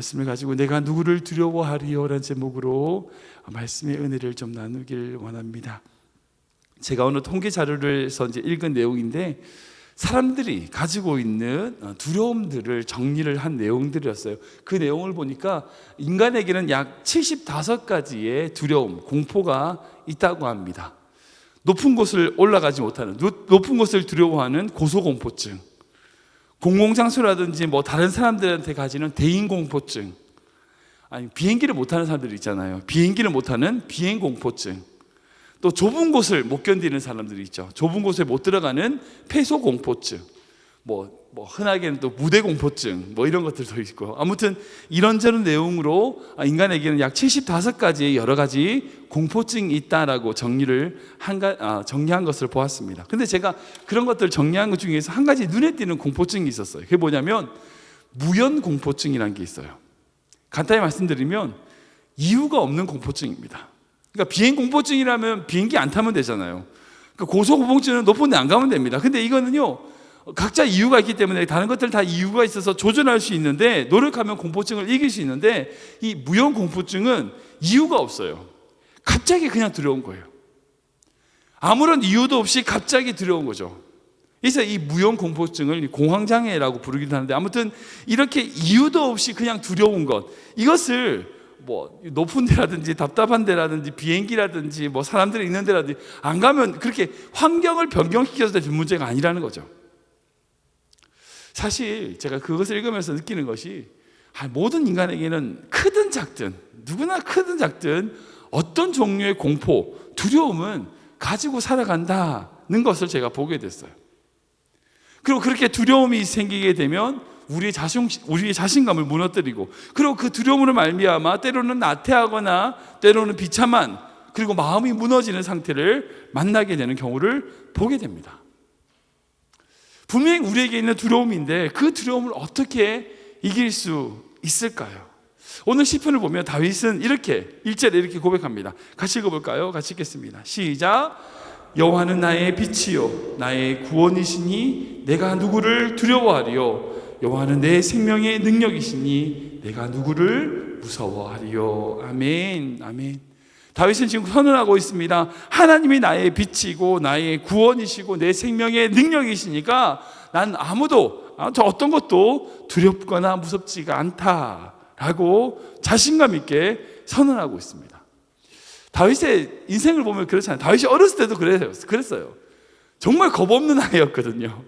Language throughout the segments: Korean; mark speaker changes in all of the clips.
Speaker 1: 말씀을 가지고 내가 누구를 두려워하리요라는 제목으로 말씀의 은혜를 좀 나누길 원합니다. 제가 오늘 통계 자료를서 이제 읽은 내용인데 사람들이 가지고 있는 어, 두려움들을 정리를 한 내용들이었어요. 그 내용을 보니까 인간에게는 약 75가지의 두려움, 공포가 있다고 합니다. 높은 곳을 올라가지 못하는, 노- 높은 곳을 두려워하는 고소공포증, 공공장소라든지 뭐 다른 사람들한테 가지는 대인공포증, 아니 비행기를 못 타는 사람들 있잖아요. 비행기를 못 타는 비행공포증. 또 좁은 곳을 못 견디는 사람들이 있죠. 좁은 곳에 못 들어가는 폐소 공포증. 뭐, 뭐 흔하게는 또 무대 공포증 뭐 이런 것들도 있고 아무튼 이런저런 내용으로 인간에게는 약 75가지의 여러 가지 공포증이 있다라고 정리를 한 가, 아, 정리한 것을 보았습니다. 근데 제가 그런 것들 정리한 것 중에서 한 가지 눈에 띄는 공포증이 있었어요. 그게 뭐냐면 무연 공포증이라는 게 있어요. 간단히 말씀드리면 이유가 없는 공포증입니다. 그러니까 비행 공포증이라면 비행기 안 타면 되잖아요. 그러니까 고소공포증은 높은 데 안 가면 됩니다. 근데 이거는요, 각자 이유가 있기 때문에 다른 것들 다 이유가 있어서 조절할 수 있는데 노력하면 공포증을 이길 수 있는데 이 무형 공포증은 이유가 없어요. 갑자기 그냥 들어온 거예요. 아무런 이유도 없이 갑자기 들어온 거죠. 그래서 이 무형 공포증을 공황장애라고 부르기도 하는데 아무튼 이렇게 이유도 없이 그냥 두려운 것 이것을 뭐 높은 데라든지 답답한 데라든지 비행기라든지 뭐 사람들이 있는 데라든지 안 가면 그렇게 환경을 변경시켜서 될 문제가 아니라는 거죠. 사실 제가 그것을 읽으면서 느끼는 것이 아, 모든 인간에게는 크든 작든 누구나 크든 작든 어떤 종류의 공포, 두려움은 가지고 살아간다는 것을 제가 보게 됐어요. 그리고 그렇게 두려움이 생기게 되면 우리의 자신, 우리의 자신감을 무너뜨리고 그리고 그 두려움으로 말미암아 때로는 나태하거나 때로는 비참한 그리고 마음이 무너지는 상태를 만나게 되는 경우를 보게 됩니다. 분명히 우리에게 있는 두려움인데 그 두려움을 어떻게 이길 수 있을까요? 오늘 시편을 보면 다윗은 이렇게 1절에 이렇게 고백합니다. 같이 읽어볼까요? 같이 읽겠습니다. 시작. 여호와는 나의 빛이요 나의 구원이시니 내가 누구를 두려워하리요 여호와는 내 생명의 능력이시니 내가 누구를 무서워하리요 아멘 아멘 다윗은 지금 선언하고 있습니다 하나님이 나의 빛이고 나의 구원이시고 내 생명의 능력이시니까 난 아무도 아, 저 어떤 것도 두렵거나 무섭지가 않다라고 자신감 있게 선언하고 있습니다 다윗의 인생을 보면 그렇잖아요. 다윗이 어렸을 때도 그랬어요. 그랬어요. 정말 겁없는 아이였거든요.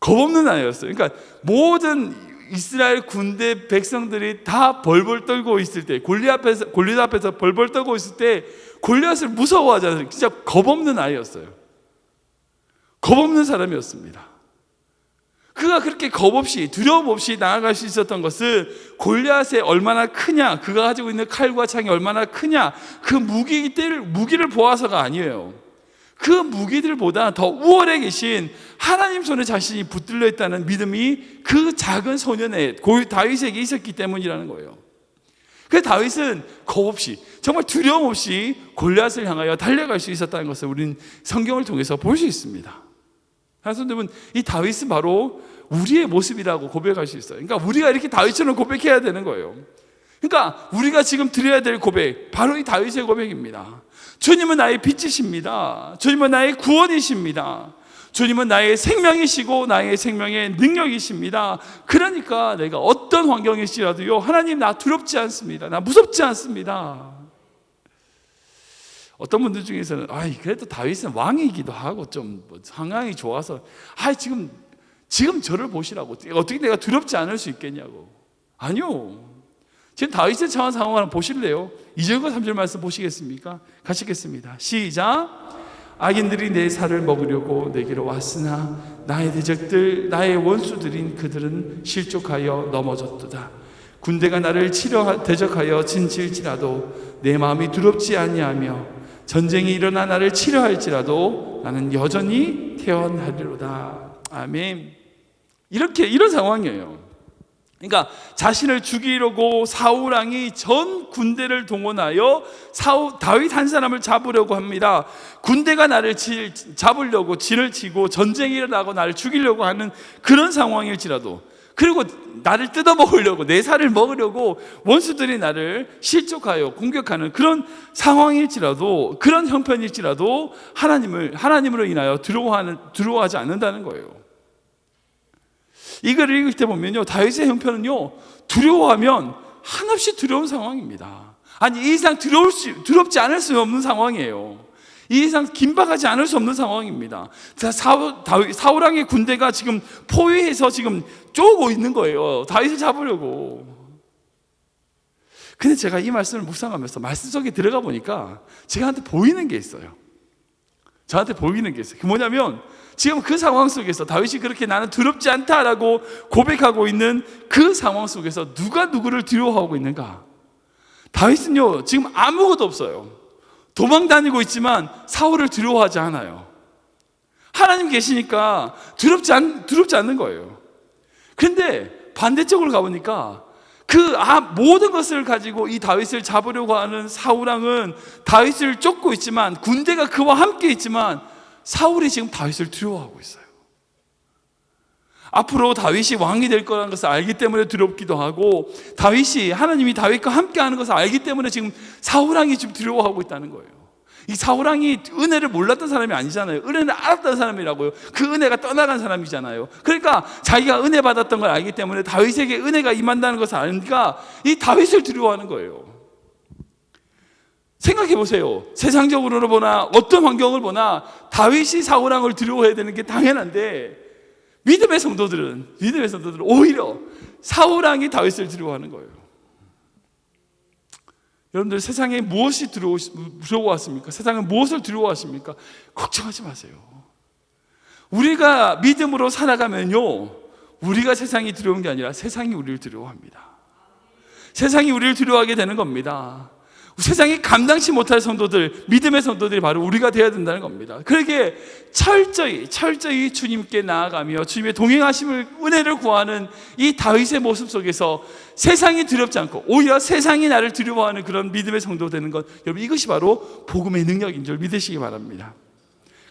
Speaker 1: 겁없는 아이였어요. 그러니까 모든 이스라엘 군대 백성들이 다 벌벌 떨고 있을 때, 골리 앞에서 골리 앞에서 벌벌 떨고 있을 때 골리앗을 무서워하잖아요. 진짜 겁없는 아이였어요. 겁없는 사람이었습니다. 그가 그렇게 겁없이 두려움 없이 나아갈 수 있었던 것은 골리앗이 얼마나 크냐, 그가 가지고 있는 칼과 창이 얼마나 크냐, 그 무기를 무기를 보아서가 아니에요. 그 무기들보다 더 우월해 계신 하나님 손에 자신이 붙들려 있다는 믿음이 그 작은 소년의 다윗에게 있었기 때문이라는 거예요. 그 다윗은 겁 없이 정말 두려움 없이 골리앗을 향하여 달려갈 수 있었다는 것을 우리는 성경을 통해서 볼 수 있습니다. 하나님은 이 다윗은 바로 우리의 모습이라고 고백할 수 있어요. 그러니까 우리가 이렇게 다윗처럼 고백해야 되는 거예요. 그러니까 우리가 지금 드려야 될 고백, 바로 이 다윗의 고백입니다. 주님은 나의 빛이십니다. 주님은 나의 구원이십니다. 주님은 나의 생명이시고 나의 생명의 능력이십니다. 그러니까 내가 어떤 환경일지라도요, 하나님 나 두렵지 않습니다. 나 무섭지 않습니다. 어떤 분들 중에서는 아 그래도 다윗은 왕이기도 하고 좀뭐 상황이 좋아서 아 지금 지금 저를 보시라고 어떻게 내가 두렵지 않을 수 있겠냐고 아니요 지금 다윗의 처한 상황을 한번 보실래요? 2절과 3절 말씀 보시겠습니까? 같이 읽겠습니다 시작 악인들이 내 살을 먹으려고 내게로 왔으나 나의 대적들 나의 원수들인 그들은 실족하여 넘어졌도다 군대가 나를 치려 대적하여 진칠지라도 내 마음이 두렵지 아니하며 전쟁이 일어나 나를 치료할지라도 나는 여전히 태어나리로다. 아멘. 이렇게 이런 상황이에요. 그러니까 자신을 죽이려고 사울 왕이 전 군대를 동원하여 사울 다윗 한 사람을 잡으려고 합니다. 군대가 나를 치, 잡으려고 진을 치고 전쟁이 일어나고 나를 죽이려고 하는 그런 상황일지라도 그리고 나를 뜯어 먹으려고 내 살을 먹으려고 원수들이 나를 실족하여 공격하는 그런 상황일지라도 그런 형편일지라도 하나님을 하나님으로 인하여 두려워하는 두려워하지 않는다는 거예요. 이걸 읽을 때 보면요 다윗의 형편은요 두려워하면 한없이 두려운 상황입니다. 아니 이 이상 두려울 수 두렵지 않을 수 없는 상황이에요. 이 이상 긴박하지 않을 수 없는 상황입니다. 자, 사울, 사울 왕의 군대가 지금 포위해서 지금 쪼고 있는 거예요. 다윗을 잡으려고. 근데 제가 이 말씀을 묵상하면서 말씀 속에 들어가 보니까 제가 한테 보이는 게 있어요. 저한테 보이는 게 있어요. 그 뭐냐면 지금 그 상황 속에서 다윗이 그렇게 나는 두렵지 않다라고 고백하고 있는 그 상황 속에서 누가 누구를 두려워하고 있는가? 다윗은요 지금 아무것도 없어요. 도망 다니고 있지만 사울을 두려워하지 않아요. 하나님 계시니까 두렵지 않 두렵지 않는 거예요. 근데 반대쪽으로 가보니까 그 아, 모든 것을 가지고 이 다윗을 잡으려고 하는 사울왕은 다윗을 쫓고 있지만 군대가 그와 함께 있지만 사울이 지금 다윗을 두려워하고 있어요. 앞으로 다윗이 왕이 될 거라는 것을 알기 때문에 두렵기도 하고 다윗이 하나님이 다윗과 함께 하는 것을 알기 때문에 지금 사울왕이 지금 두려워하고 있다는 거예요. 이 사울왕이 은혜를 몰랐던 사람이 아니잖아요. 은혜를 알았던 사람이라고요. 그 은혜가 떠나간 사람이잖아요. 그러니까 자기가 은혜 받았던 걸 알기 때문에 다윗에게 은혜가 임한다는 것을 아니까 이 다윗을 두려워하는 거예요. 생각해 보세요. 세상적으로 보나 어떤 환경을 보나 다윗이 사울왕을 두려워해야 되는 게 당연한데 믿음의 성도들은 믿음의 성도들은 오히려 사울왕이 다윗을 두려워하는 거예요. 여러분들 세상에 무엇이 두려워하십니까? 세상에 무엇을 두려워하십니까? 걱정하지 마세요. 우리가 믿음으로 살아가면요, 우리가 세상이 두려운 게 아니라 세상이 우리를 두려워합니다. 세상이 우리를 두려워하게 되는 겁니다. 세상이 감당치 못할 성도들, 믿음의 성도들이 바로 우리가 되어야 된다는 겁니다. 그러게 철저히, 철저히 주님께 나아가며 주님의 동행하심을, 은혜를 구하는 이 다윗의 모습 속에서 세상이 두렵지 않고 오히려 세상이 나를 두려워하는 그런 믿음의 성도 되는 것, 여러분 이것이 바로 복음의 능력인 줄 믿으시기 바랍니다.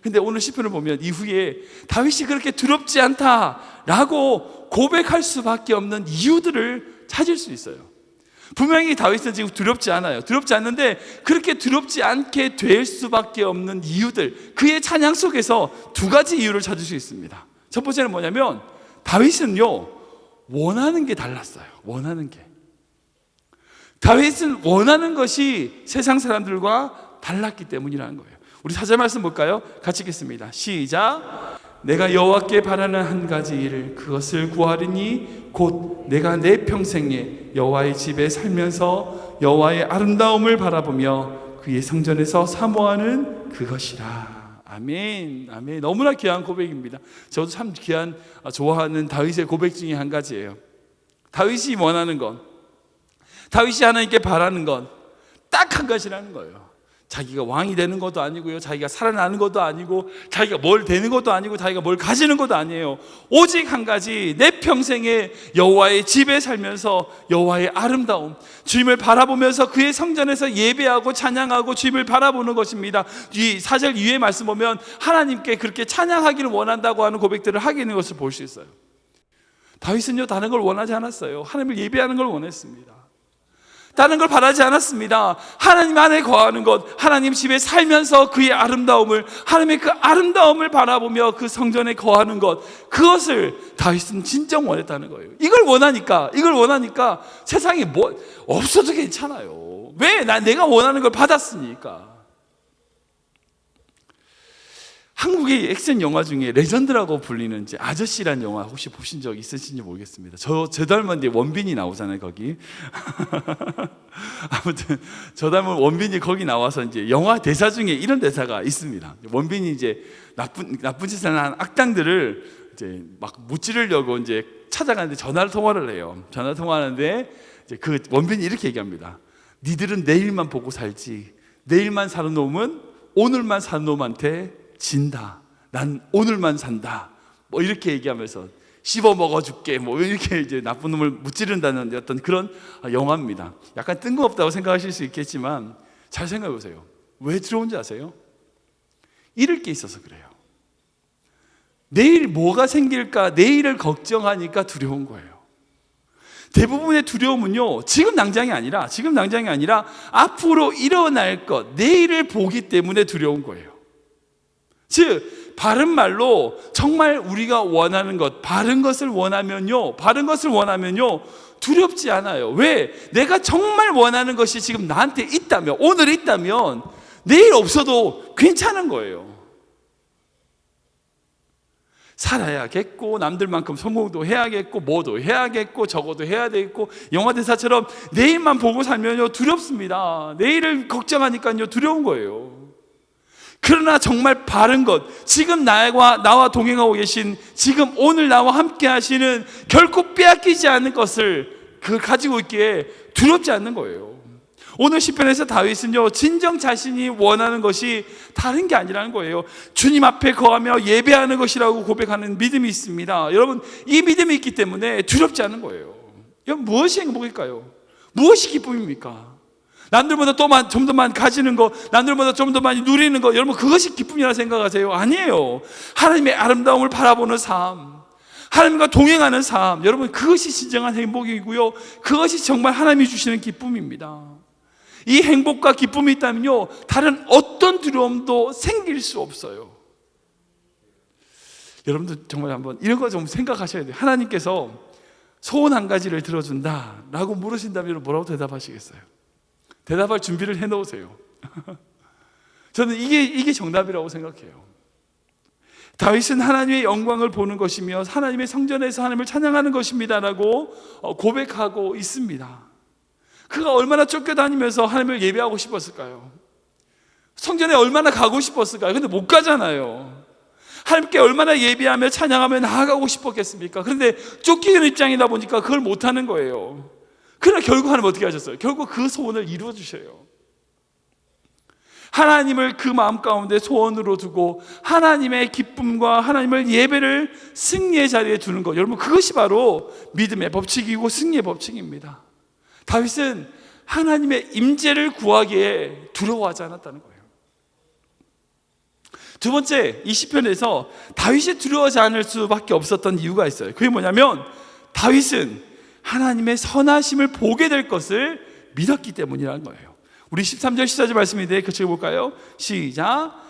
Speaker 1: 근데 오늘 시편을 보면 이후에 다윗이 그렇게 두렵지 않다라고 고백할 수밖에 없는 이유들을 찾을 수 있어요. 분명히 다윗은 지금 두렵지 않아요. 두렵지 않는데 그렇게 두렵지 않게 될 수밖에 없는 이유들, 그의 찬양 속에서 두 가지 이유를 찾을 수 있습니다. 첫 번째는 뭐냐면 다윗은요 원하는 게 달랐어요. 원하는 게 다윗은 원하는 것이 세상 사람들과 달랐기 때문이라는 거예요. 우리 사절 말씀 볼까요? 같이 읽겠습니다. 시작. 내가 여호와께 바라는 한 가지 일을 그것을 구하리니 곧 내가 내 평생에 여호와의 집에 살면서 여호와의 아름다움을 바라보며 그의 성전에서 사모하는 그것이라. 아멘. 아멘. 너무나 귀한 고백입니다. 저도 참 귀한 아, 좋아하는 다윗의 고백 중에 한 가지예요. 다윗이 원하는 것, 다윗이 하나님께 바라는 것, 딱한 가지라는 거예요. 자기가 왕이 되는 것도 아니고요. 자기가 살아나는 것도 아니고, 자기가 뭘 되는 것도 아니고, 자기가 뭘 가지는 것도 아니에요. 오직 한 가지, 내 평생에 여호와의 집에 살면서 여호와의 아름다움, 주님을 바라보면서 그의 성전에서 예배하고 찬양하고 주님을 바라보는 것입니다. 이 사절 위에 말씀 보면 하나님께 그렇게 찬양하기를 원한다고 하는 고백들을 하게 되는 것을 볼 수 있어요. 다윗은요 다른 걸 원하지 않았어요. 하나님을 예배하는 걸 원했습니다. 다른 걸 바라지 않았습니다. 하나님 안에 거하는 것, 하나님 집에 살면서 그의 아름다움을, 하나님의 그 아름다움을 바라보며 그 성전에 거하는 것, 그것을 다윗은 진정 원했다는 거예요. 이걸 원하니까, 이걸 원하니까 세상에 뭐, 없어도 괜찮아요. 왜? 나 내가 원하는 걸 받았으니까. 한국의 액션 영화 중에 레전드라고 불리는 아저씨란 영화 혹시 보신 적 있으신지 모르겠습니다. 저, 저 닮은 데 원빈이 나오잖아요, 거기. 아무튼, 저 닮은 원빈이 거기 나와서 이제 영화 대사 중에 이런 대사가 있습니다. 원빈이 이제 나쁜, 나쁜 짓을 한 악당들을 이제 막 무찌르려고 이제 찾아가는데 전화를 통화를 해요. 전화 통화하는데 이제 그 원빈이 이렇게 얘기합니다. 니들은 내일만 보고 살지. 내일만 사는 놈은 오늘만 사는 놈한테 진다. 난 오늘만 산다. 뭐 이렇게 얘기하면서 씹어 먹어줄게. 뭐 이렇게 이제 나쁜 놈을 무찌른다는 어떤 그런 영화입니다. 약간 뜬금없다고 생각하실 수 있겠지만 잘 생각해 보세요. 왜 들어온지 아세요? 잃을 게 있어서 그래요. 내일 뭐가 생길까? 내일을 걱정하니까 두려운 거예요. 대부분의 두려움은요, 지금 당장이 아니라, 지금 당장이 아니라 앞으로 일어날 것, 내일을 보기 때문에 두려운 거예요. 즉, 바른 말로 정말 우리가 원하는 것, 바른 것을 원하면요, 바른 것을 원하면요, 두렵지 않아요. 왜? 내가 정말 원하는 것이 지금 나한테 있다면, 오늘 있다면, 내일 없어도 괜찮은 거예요. 살아야겠고 남들만큼 성공도 해야겠고 뭐도 해야겠고 저거도 해야 되겠고 영화 대사처럼 내일만 보고 살면요 두렵습니다. 내일을 걱정하니까요 두려운 거예요. 그러나 정말 바른 것, 지금 나와 나와 동행하고 계신 지금 오늘 나와 함께 하시는 결코 빼앗기지 않는 것을 그 가지고 있기에 두렵지 않는 거예요. 오늘 시편에서 다윗은요 진정 자신이 원하는 것이 다른 게 아니라는 거예요. 주님 앞에 거하며 예배하는 것이라고 고백하는 믿음이 있습니다. 여러분 이 믿음이 있기 때문에 두렵지 않은 거예요. 무엇이 행복일까요? 무엇이 기쁨입니까? 남들보다 또 좀 더 많이 가지는 거, 남들보다 좀 더 많이 누리는 거, 여러분 그것이 기쁨이라 생각하세요? 아니에요. 하나님의 아름다움을 바라보는 삶. 하나님과 동행하는 삶, 여러분 그것이 진정한 행복이고요. 그것이 정말 하나님이 주시는 기쁨입니다. 이 행복과 기쁨이 있다면요, 다른 어떤 두려움도 생길 수 없어요. 여러분들 정말 한번 이런 거 좀 생각하셔야 돼요. 하나님께서 소원 한 가지를 들어준다라고 물으신다면 뭐라고 대답하시겠어요? 대답할 준비를 해 놓으세요. 저는 이게, 이게 정답이라고 생각해요. 다윗은 하나님의 영광을 보는 것이며 하나님의 성전에서 하나님을 찬양하는 것입니다라고 어, 고백하고 있습니다. 그가 얼마나 쫓겨다니면서 하나님을 예배하고 싶었을까요? 성전에 얼마나 가고 싶었을까요? 근데 못 가잖아요. 하나님께 얼마나 예배하며 찬양하며 나아가고 싶었겠습니까? 그런데 쫓기는 입장이다 보니까 그걸 못하는 거예요. 그러나 결국 하나님 어떻게 하셨어요? 결국 그 소원을 이루어 주셔요. 하나님을 그 마음 가운데 소원으로 두고 하나님의 기쁨과 하나님을 예배를 승리의 자리에 두는 것. 여러분 그것이 바로 믿음의 법칙이고 승리의 법칙입니다. 다윗은 하나님의 임재를 구하기에 두려워하지 않았다는 거예요. 두 번째, 이 시편에서 다윗이 두려워하지 않을 수밖에 없었던 이유가 있어요. 그게 뭐냐면 다윗은 하나님의 선하심을 보게 될 것을 믿었기 때문이라는 거예요. 우리 13절 14절 말씀인데 같이 볼까요? 시작.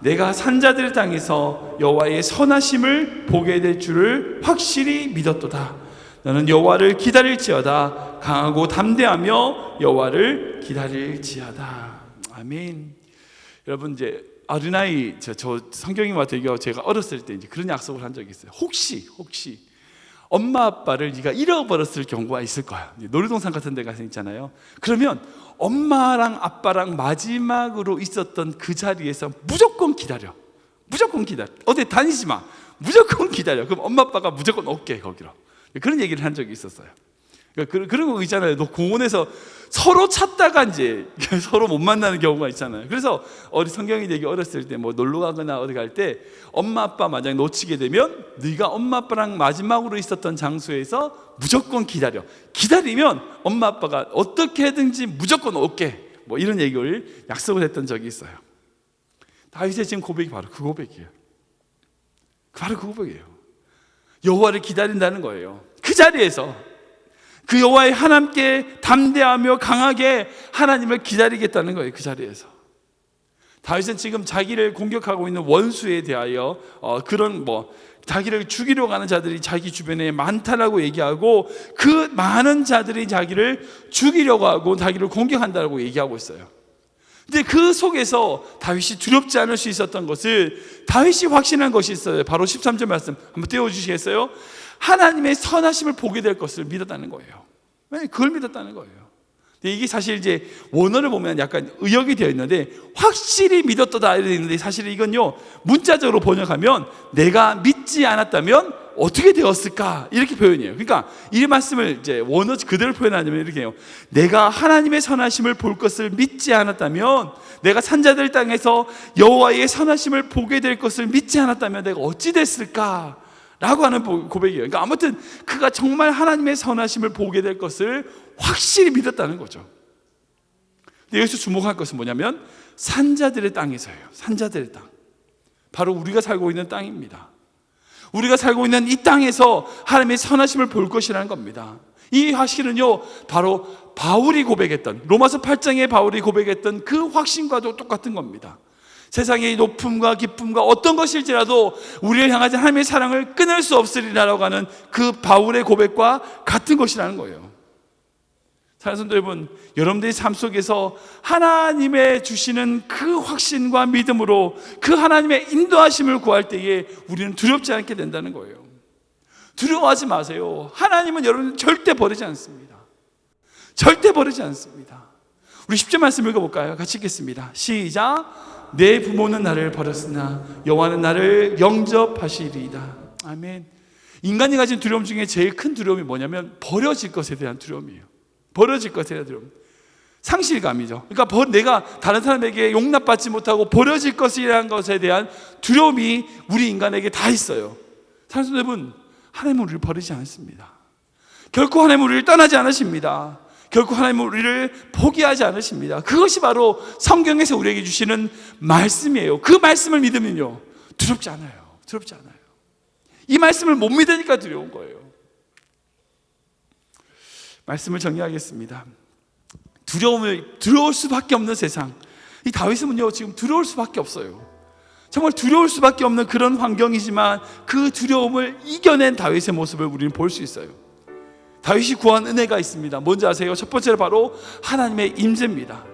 Speaker 1: 내가 산자들 땅에서 여호와의 선하심을 보게 될 줄을 확실히 믿었도다. 너는 여호와를 기다릴지어다 강하고 담대하며 여호와를 기다릴지어다. 아멘. 여러분 이제 어린아이 저, 저 성경이 와되게 제가 어렸을 때 이제 그런 약속을 한 적이 있어요. 혹시 혹시 엄마 아빠를 네가 잃어버렸을 경우가 있을 거야. 놀이동산 같은 데 가서 있잖아요. 그러면 엄마랑 아빠랑 마지막으로 있었던 그 자리에서 무조건 기다려. 무조건 기다려. 어디 다니지 마. 무조건 기다려. 그럼 엄마 아빠가 무조건 올게 거기로. 그런 얘기를 한 적이 있었어요. 그러니까 그런 거 있잖아요. 너 공원에서 서로 찾다가 이제 서로 못 만나는 경우가 있잖아요. 그래서 어리 성경이 되게 어렸을 때 뭐 놀러 가거나 어디 갈 때 엄마 아빠 만약 놓치게 되면 네가 엄마 아빠랑 마지막으로 있었던 장소에서 무조건 기다려. 기다리면 엄마 아빠가 어떻게든지 무조건 올게. 뭐 이런 얘기를 약속을 했던 적이 있어요. 다윗의 지금 고백이 바로 그 고백이에요. 바로 그 고백이에요. 여호와를 기다린다는 거예요. 그 자리에서 그 여호와의 하나님께 담대하며 강하게 하나님을 기다리겠다는 거예요. 그 자리에서. 다윗은 지금 자기를 공격하고 있는 원수에 대하여 어, 그런 뭐 자기를 죽이려 가는 자들이 자기 주변에 많다라고 얘기하고 그 많은 자들이 자기를 죽이려고 하고 자기를 공격한다고 얘기하고 있어요. 근데 그 속에서 다윗이 두렵지 않을 수 있었던 것을 다윗이 확신한 것이 있어요. 바로 13절 말씀 한번 띄워 주시겠어요? 하나님의 선하심을 보게 될 것을 믿었다는 거예요. 왜? 그걸 믿었다는 거예요. 이게 사실 이제 원어를 보면 약간 의역이 되어 있는데 확실히 믿었다 이래 있는데 사실 이건요 문자적으로 번역하면 내가 믿지 않았다면 어떻게 되었을까 이렇게 표현이에요. 그러니까 이 말씀을 이제 원어 그대로 표현하자면 이렇게 해요. 내가 하나님의 선하심을 볼 것을 믿지 않았다면 내가 산자들 땅에서 여호와의 선하심을 보게 될 것을 믿지 않았다면 내가 어찌 됐을까? 라고 하는 고백이에요. 그러니까 아무튼 그가 정말 하나님의 선하심을 보게 될 것을 확실히 믿었다는 거죠. 근데 여기서 주목할 것은 뭐냐면 산자들의 땅에서예요. 산자들의 땅. 바로 우리가 살고 있는 땅입니다. 우리가 살고 있는 이 땅에서 하나님의 선하심을 볼 것이라는 겁니다. 이 확신은요, 바로 바울이 고백했던, 로마서 8장에 바울이 고백했던 그 확신과도 똑같은 겁니다. 세상의 높음과 기쁨과 어떤 것일지라도 우리를 향하신 하나님의 사랑을 끊을 수 없으리라고 하는 그 바울의 고백과 같은 것이라는 거예요. 사랑하는 여러분, 여러분들의 삶 속에서 하나님의 주시는 그 확신과 믿음으로 그 하나님의 인도하심을 구할 때에 우리는 두렵지 않게 된다는 거예요. 두려워하지 마세요. 하나님은 여러분 절대 버리지 않습니다. 절대 버리지 않습니다. 우리 10절 말씀 읽어볼까요? 같이 읽겠습니다. 시작. 내 부모는 나를 버렸으나 여호와는 나를 영접하시리이다. 아멘. 인간이 가진 두려움 중에 제일 큰 두려움이 뭐냐면 버려질 것에 대한 두려움이에요. 버려질 것에 대한 두려움. 상실감이죠. 그러니까 버- 내가 다른 사람에게 용납받지 못하고 버려질 것이라는 것에 대한 두려움이 우리 인간에게 다 있어요. 사랑하는 여러분, 하나님은 우리를 버리지 않습니다. 결코 하나님은 우리를 떠나지 않으십니다. 결코 하나님은 우리를 포기하지 않으십니다. 그것이 바로 성경에서 우리에게 주시는 말씀이에요. 그 말씀을 믿으면요. 두렵지 않아요. 두렵지 않아요. 이 말씀을 못 믿으니까 두려운 거예요. 말씀을 정리하겠습니다. 두려움을 두려울 수밖에 없는 세상. 이 다윗은요 지금 두려울 수밖에 없어요. 정말 두려울 수밖에 없는 그런 환경이지만 그 두려움을 이겨낸 다윗의 모습을 우리는 볼 수 있어요. 다윗이 구한 은혜가 있습니다. 뭔지 아세요? 첫 번째로 바로 하나님의 임재입니다.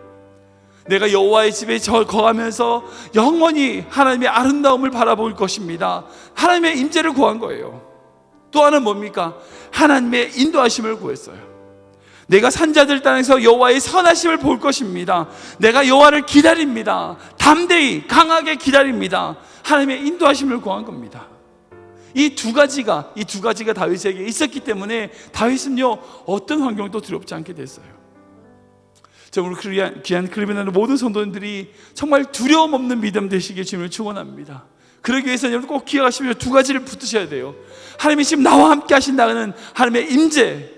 Speaker 1: 내가 여호와의 집에 저 거하면서 영원히 하나님의 아름다움을 바라볼 것입니다. 하나님의 임재를 구한 거예요. 또 하나는 뭡니까? 하나님의 인도하심을 구했어요. 내가 산자들 땅에서 여호와의 선하심을 볼 것입니다. 내가 여호와를 기다립니다. 담대히 강하게 기다립니다. 하나님의 인도하심을 구한 겁니다. 이 두 가지가 이 두 가지가 다윗에게 있었기 때문에 다윗은요 어떤 환경도 두렵지 않게 됐어요. 저 우리 귀한, 귀한 클리브랜드 모든 성도님들이 정말 두려움 없는 믿음 되시길 주님을 축원합니다. 그러기 위해서 여러분 꼭 기억하시면 두 가지를 붙드셔야 돼요. 하나님이 지금 나와 함께 하신다는 하나님의 임재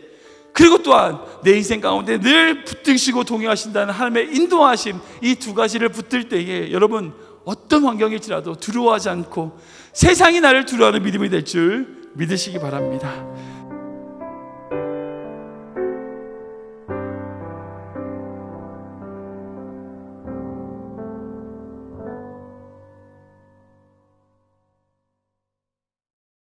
Speaker 1: 그리고 또한 내 인생 가운데 늘 붙드시고 동행하신다는 하나님의 인도하심 이 두 가지를 붙들 때에 여러분 어떤 환경일지라도 두려워하지 않고 세상이 나를 두려워하는 믿음이 될 줄 믿으시기 바랍니다.